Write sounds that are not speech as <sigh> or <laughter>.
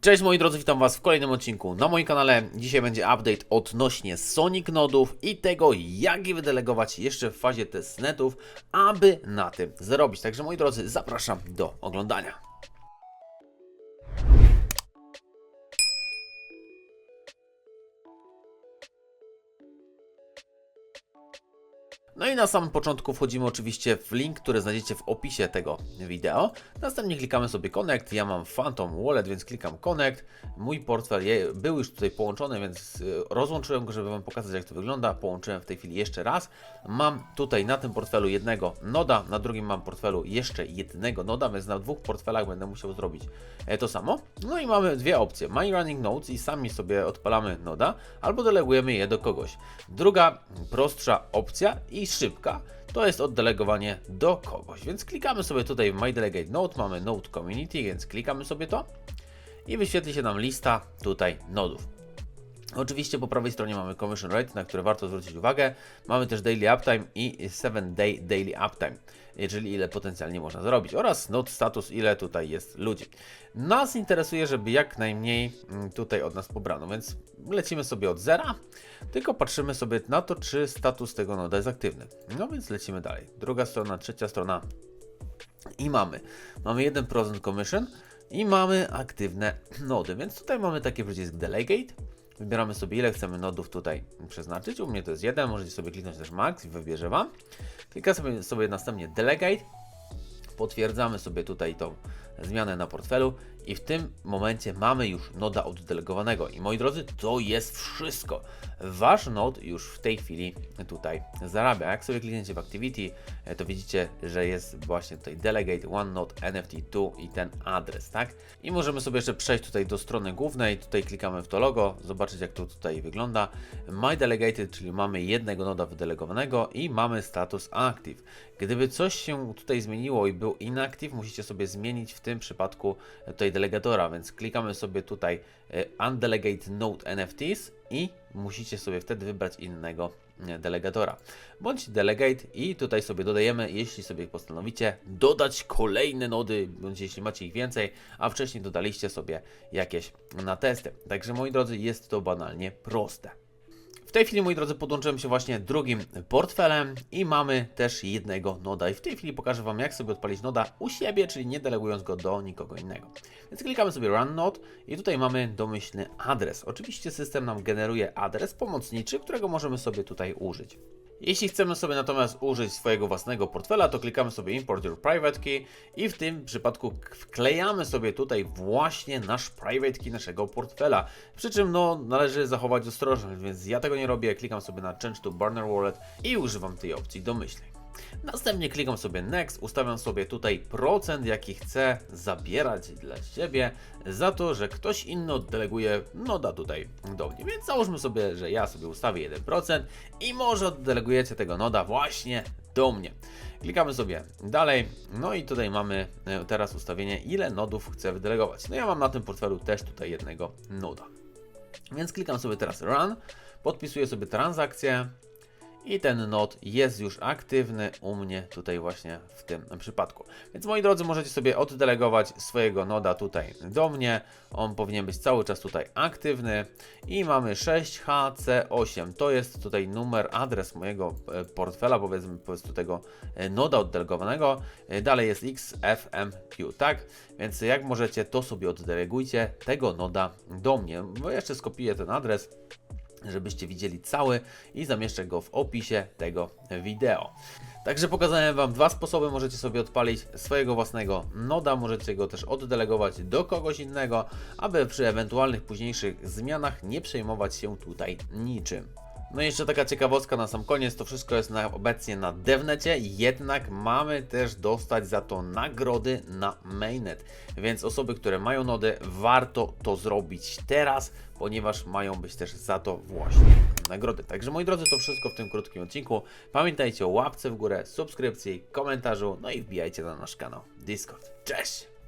Cześć moi drodzy, witam was w kolejnym odcinku na moim kanale. Dzisiaj będzie update odnośnie Sonic Nodów i tego jak je wydelegować jeszcze w fazie testnetów, aby na tym zarobić. Także moi drodzy, zapraszam do oglądania. No i na samym początku wchodzimy oczywiście w link, który znajdziecie w opisie tego wideo. Następnie klikamy sobie Connect. Ja mam Phantom Wallet, więc klikam Connect. Mój portfel był już tutaj połączony, więc y, rozłączyłem go, żeby Wam pokazać jak to wygląda. Połączyłem w tej chwili jeszcze raz. Mam tutaj na tym portfelu jednego noda, na drugim mam portfelu jeszcze jednego noda, więc na dwóch portfelach będę musiał zrobić e, to samo. No i mamy dwie opcje. My Running Nodes i sami sobie odpalamy noda, albo delegujemy je do kogoś. Druga, prostsza opcja i szybka, to jest oddelegowanie do kogoś. Więc klikamy sobie tutaj w My Delegate Node, mamy Node Community, więc klikamy sobie to i wyświetli się nam lista tutaj nodów. Oczywiście po prawej stronie mamy Commission Rate, na które warto zwrócić uwagę. Mamy też Daily Uptime i 7 Day Daily Uptime, czyli ile potencjalnie można zrobić. Oraz Node Status, ile tutaj jest ludzi. Nas interesuje, żeby jak najmniej mm, tutaj od nas pobrano, więc lecimy sobie od zera, tylko patrzymy sobie na to, czy status tego noda jest aktywny. No więc lecimy dalej. Druga strona, trzecia strona i mamy. Mamy 1% commission i mamy aktywne <clears throat> nody, więc tutaj mamy taki przycisk Delegate. Wybieramy sobie ile chcemy nodów tutaj przeznaczyć. U mnie to jest jeden, możecie sobie kliknąć też max i wybierze Wam. Klikamy sobie, sobie następnie Delegate. Potwierdzamy sobie tutaj tą zmianę na portfelu i w tym momencie mamy już noda oddelegowanego. I moi drodzy, to jest wszystko. Wasz nod już w tej chwili tutaj zarabia. Jak sobie klikniecie w Activity, e, to widzicie, że jest właśnie tutaj Delegate, OneNote, NFT2 i ten adres, tak? I możemy sobie jeszcze przejść tutaj do strony głównej, tutaj klikamy w to logo, zobaczyć jak to tutaj wygląda. My Delegated, czyli mamy jednego noda wydelegowanego i mamy status Active. Gdyby coś się tutaj zmieniło i był inactive, musicie sobie zmienić w tym przypadku tutaj delegatora, więc klikamy sobie tutaj e, Undelegate Node NFTs i musicie sobie wtedy wybrać innego e, delegatora bądź delegate i tutaj sobie dodajemy, jeśli sobie postanowicie dodać kolejne nody, bądź jeśli macie ich więcej, a wcześniej dodaliście sobie jakieś na testy. Także moi drodzy, jest to banalnie proste. W tej chwili, moi drodzy, podłączyłem się właśnie drugim portfelem i mamy też jednego noda. I w tej chwili pokażę Wam, jak sobie odpalić noda u siebie, czyli nie delegując go do nikogo innego. Więc klikamy sobie Run Node i tutaj mamy domyślny adres. Oczywiście system nam generuje adres pomocniczy, którego możemy sobie tutaj użyć. Jeśli chcemy sobie natomiast użyć swojego własnego portfela, to klikamy sobie Import Your Private Key i w tym przypadku wklejamy sobie tutaj właśnie nasz private key naszego portfela. Przy czym no, należy zachować ostrożność, więc ja tego nie robię. Klikam sobie na Change to Burner Wallet i używam tej opcji domyślnej. Następnie klikam sobie Next, ustawiam sobie tutaj procent, jaki chcę zabierać dla siebie za to, że ktoś inny oddeleguje noda tutaj do mnie. Więc załóżmy sobie, że ja sobie ustawię 1% i może oddelegujecie tego noda właśnie do mnie. Klikamy sobie dalej, no i tutaj mamy e, teraz ustawienie, ile nodów chcę wydelegować. No ja mam na tym portfelu też tutaj jednego noda. Więc klikam sobie teraz Run, podpisuję sobie transakcję, i ten node jest już aktywny u mnie tutaj właśnie w tym przypadku. Więc moi drodzy, możecie sobie oddelegować swojego noda tutaj do mnie. On powinien być cały czas tutaj aktywny i mamy 6HC8. To jest tutaj numer, adres mojego e, portfela, powiedzmy po prostu tego e, noda oddelegowanego. E, dalej jest XFMQ, tak? Więc jak możecie, to sobie oddelegujcie tego noda do mnie. Bo jeszcze skopiuję ten adres żebyście widzieli cały i zamieszczę go w opisie tego wideo. Także pokazałem Wam dwa sposoby, możecie sobie odpalić swojego własnego noda, możecie go też oddelegować do kogoś innego, aby przy ewentualnych późniejszych zmianach nie przejmować się tutaj niczym. No i jeszcze taka ciekawostka na sam koniec, to wszystko jest na, obecnie na DevNecie, jednak mamy też dostać za to nagrody na mainnet, więc osoby, które mają nody, warto to zrobić teraz, ponieważ mają być też za to właśnie nagrody. Także moi drodzy, to wszystko w tym krótkim odcinku. Pamiętajcie o łapce w górę, subskrypcji, komentarzu, no i wbijajcie na nasz kanał Discord. Cześć!